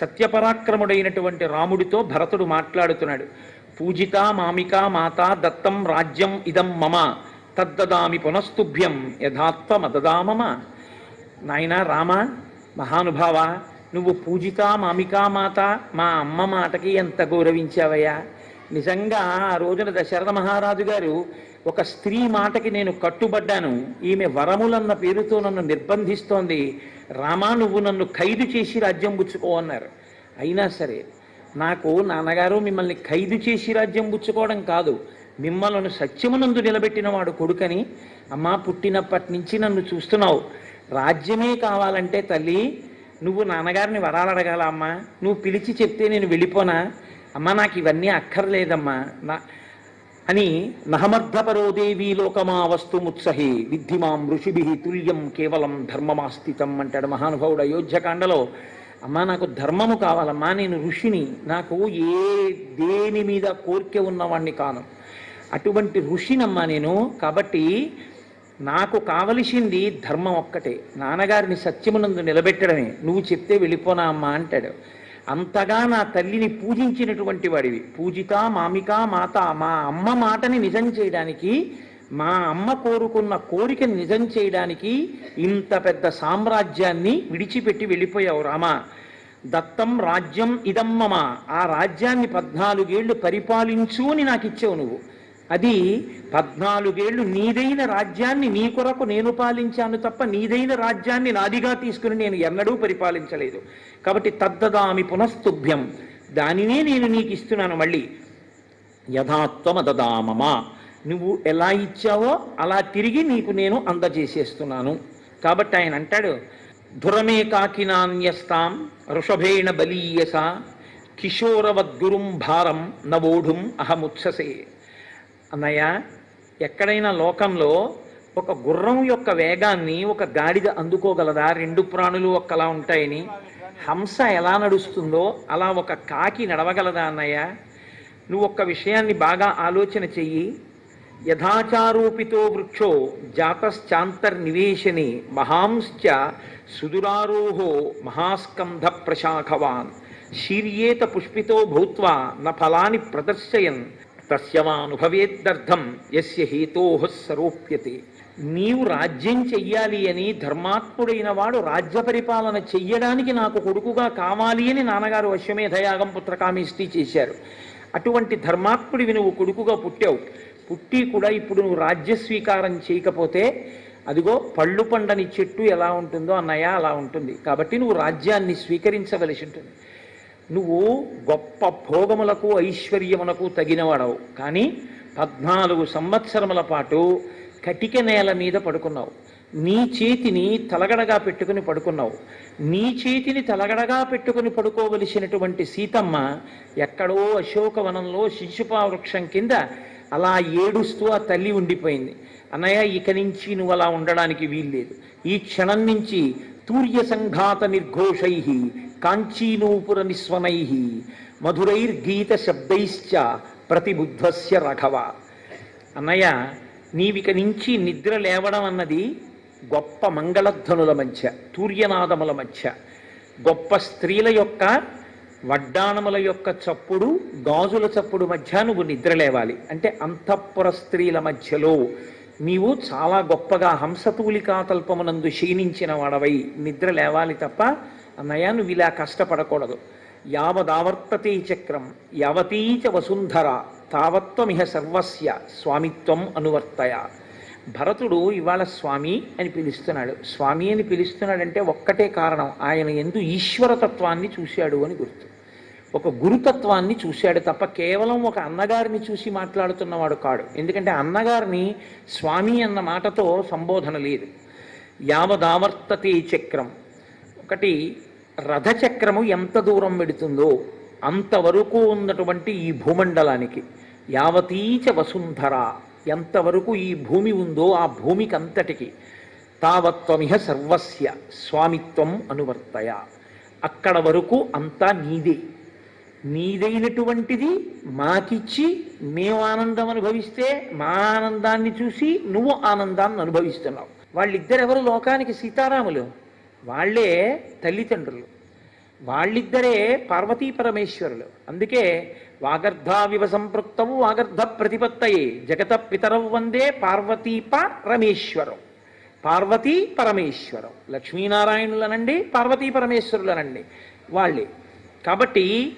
సత్యపరాక్రముడైనటువంటి రాముడితో భరతుడు మాట్లాడుతున్నాడు. పూజిత మామిక మాత దత్తం రాజ్యం ఇదం మమ తద్దదామి పునస్తుభ్యం యథాత్వమదదామమ నాయన రామ మహానుభావ నువ్వు పూజిత మామికా మాత మా అమ్మ మాటకి ఎంత గౌరవించావయ్యా? నిజంగా ఆ రోజున దశరథ మహారాజు గారు ఒక స్త్రీ మాటకి నేను కట్టుబడ్డాను. ఈమె వరములన్న పేరుతో నన్ను నిర్బంధిస్తోంది. రామా నువ్వు నన్ను ఖైదు చేసి రాజ్యం పుచ్చుకో అన్నారు. అయినా సరే నాకు నాన్నగారు మిమ్మల్ని ఖైదు చేసి రాజ్యం పుచ్చుకోవడం కాదు. మిమ్మల్ని సత్యమునందు నిలబెట్టిన వాడు కొడుకని అమ్మా పుట్టినప్పటి నుంచి నన్ను చూస్తున్నావు. రాజ్యమే కావాలంటే తల్లి నువ్వు నాన్నగారిని వరాలు అడగాల అమ్మా. నువ్వు పిలిచి చెప్తే నేను వెళ్ళిపోనా? అమ్మా నాకు ఇవన్నీ అక్కర్లేదమ్మా. నా అని నహమర్ధపరో దేవీ లోకమా వస్తు ముత్సహి విద్ధిమాం ఋషిభి తుల్యం కేవలం ధర్మమాస్థితం అంటాడు మహానుభావుడు అయోధ్యకాండలో. అమ్మా నాకు ధర్మము కావాలమ్మా నేను ఋషిని నాకు ఏ దేని మీద కోరిక ఉన్నవాణ్ణి కాను. అటువంటి ఋషినమ్మా నేను కాబట్టి నాకు కావలసింది ధర్మం ఒక్కటే. నాన్నగారిని సత్యమునందు నిలబెట్టడమే. నువ్వు చెప్తే వెళ్ళిపోనా అమ్మా అంటాడు. అంతగా నా తల్లిని పూజించినటువంటి వాడివి. పూజిత మామిక మాత మా అమ్మ మాటని నిజం చేయడానికి మా అమ్మ కోరుకున్న కోరికని నిజం చేయడానికి ఇంత పెద్ద సామ్రాజ్యాన్ని విడిచిపెట్టి వెళ్ళిపోయావు రామా. దత్తం రాజ్యం ఇదమ్మమా. ఆ రాజ్యాన్ని పద్నాలుగేళ్ళు పరిపాలించు అని నాకు ఇచ్చావు నువ్వు. అది పద్నాలుగేళ్ళు నీదైన రాజ్యాన్ని నీ కొరకు నేను పాలించాను తప్ప నీదైన రాజ్యాన్ని నాదిగా తీసుకుని నేను ఎన్నడూ పరిపాలించలేదు. కాబట్టి తద్దదామి పునస్తుభ్యం. దానినే నేను నీకు ఇస్తున్నాను మళ్ళీ. యథాత్వమదదామమ. నువ్వు ఎలా ఇచ్చావో అలా తిరిగి నీకు నేను అందజేసేస్తున్నాను. కాబట్టి ఆయన అంటాడు ధురమే కాకినాన్యస్తాం ఋషభేణ బలీయస కిశోరవద్గురుం భారం నవోఢుం అహముత్ససే. అన్నయ్య ఎక్కడైనా లోకంలో ఒక గుర్రం యొక్క వేగాన్ని ఒక గాడిద అందుకోగలదా? రెండు ప్రాణులు ఒక్కలా ఉంటాయని. హంస ఎలా నడుస్తుందో అలా ఒక కాకి నడవగలదా అన్నయ్య? నువ్వు ఒక్క విషయాన్ని బాగా ఆలోచన చెయ్యి. యథాచారూపితో వృక్షో జాతశ్చాంతర్నివేశని మహాంశ్చ సుదురారోహో మహాస్కంధ ప్రశాఖవాన్ శీర్యేత పుష్పితో భూత్వా న ఫలాని ప్రదర్శయన్. తస్యమానుభవేద్దర్థం యస్య హేతోహ సరోప్యతే నీవు రాజ్యం చెయ్యాలి అని ధర్మాత్ముడైన వాడు రాజ్య పరిపాలన చెయ్యడానికి నాకు కొడుకుగా కావాలి అని నాన్నగారు అశ్వమేధయాగం పుత్రకామిష్టి చేశారు. అటువంటి ధర్మాత్ముడివి నువ్వు కొడుకుగా పుట్టావు. పుట్టి కూడా ఇప్పుడు నువ్వు రాజ్య స్వీకారం చేయకపోతే అదిగో పళ్ళు పండని చెట్టు ఎలా ఉంటుందో అన్నయ్య అలా ఉంటుంది. కాబట్టి నువ్వు రాజ్యాన్ని స్వీకరించవలసి ఉంటుంది. నువ్వు గొప్ప భోగములకు ఐశ్వర్యమునకు తగినవాడవు. కానీ పద్నాలుగు సంవత్సరముల పాటు కటిక నేల మీద పడుకున్నావు. నీ చేతిని తలగడగా పెట్టుకుని పడుకున్నావు. నీ చేతిని తలగడగా పెట్టుకుని పడుకోవలసినటువంటి సీతమ్మ ఎక్కడో అశోకవనంలో శిశుపా వృక్షం కింద అలా ఏడుస్తూ ఆ తల్లి ఉండిపోయింది. అన్నయ్య ఇక నుంచి నువ్వు అలా ఉండడానికి వీల్లేదు. ఈ క్షణం నుంచి తూర్య సంఘాత నిర్ఘోషై కాంచీనూపుర నిస్వనై మధురైర్గీత శబ్దైశ్చ ప్రతిబుద్ధస్య రఘవ అన్నయ్య నీవిక నుంచి నిద్ర లేవడం అన్నది గొప్ప మంగళధ్వనుల మధ్య తూర్యనాదముల మధ్య. గొప్ప స్త్రీల యొక్క వడ్డాణముల యొక్క చప్పుడు గాజుల చప్పుడు మధ్య నువ్వు నిద్ర లేవాలి. అంటే అంతఃపుర స్త్రీల మధ్యలో నీవు చాలా గొప్పగా హంసతూలికా తల్పమునందు క్షీణించిన వాడవై నిద్ర లేవాలి తప్ప అన్నయ్య నువ్వు ఇలా కష్టపడకూడదు. యావదావర్తతే చక్రం యావతీచ వసుంధర తావత్వమిహ సర్వస్య స్వామిత్వం అనువర్తయ. భరతుడు ఇవాళ స్వామి అని పిలుస్తున్నాడు. స్వామి అని పిలుస్తున్నాడంటే ఒక్కటే కారణం ఆయన ఎందు ఈశ్వరతత్వాన్ని చూశాడు అని గుర్తు. ఒక గురుతత్వాన్ని చూశాడు తప్ప కేవలం ఒక అన్నగారిని చూసి మాట్లాడుతున్నవాడు కాడు. ఎందుకంటే అన్నగారిని స్వామి అన్న మాటతో సంబోధన లేదు. యావదావర్తతే చక్రం. ఒకటి రథచక్రము ఎంత దూరం పెడుతుందో అంతవరకు ఉన్నటువంటి ఈ భూమండలానికి యావతీచ వసుంధర ఎంతవరకు ఈ భూమి ఉందో ఆ భూమికి అంతటికి తావత్వమిహ సర్వస్య స్వామిత్వం అనువర్తయ. అక్కడ వరకు అంతా నీదే. నీదైనటువంటిది మాకిచ్చి మేము ఆనందం అనుభవిస్తే మా ఆనందాన్ని చూసి నువ్వు ఆనందాన్ని అనుభవిస్తున్నావు. వాళ్ళిద్దరెవరు లోకానికి సీతారాములు? వాళ్ళే తల్లిదండ్రులు. వాళ్ళిద్దరే పార్వతీ పరమేశ్వరులు. అందుకే వాగర్ధావివ సంపృక్తవు వాగర్ధ ప్రతిపత్తయే. జగత పితరవు వందే పార్వతీప రమేశ్వరం పార్వతీ పరమేశ్వరం. లక్ష్మీనారాయణులనండి పార్వతీ పరమేశ్వరులనండి వాళ్ళే. కాబట్టి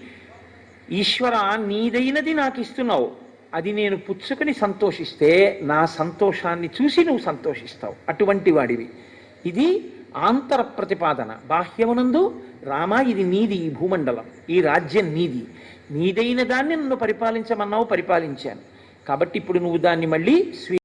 ఈశ్వర నీదైనది నాకు ఇస్తున్నావు అది నేను పుచ్చుకుని సంతోషిస్తే నా సంతోషాన్ని చూసి నువ్వు సంతోషిస్తావు. అటువంటి వాడివి. ఇది ఆంతర ప్రతిపాదన బాహ్యమునందు రామ ఇది నీది ఈ భూమండలం ఈ రాజ్యం నీది. నీదైన దాన్ని నన్ను పరిపాలించమన్నావు పరిపాలించాను. కాబట్టి ఇప్పుడు నువ్వు దాన్ని మళ్ళీ స్వీ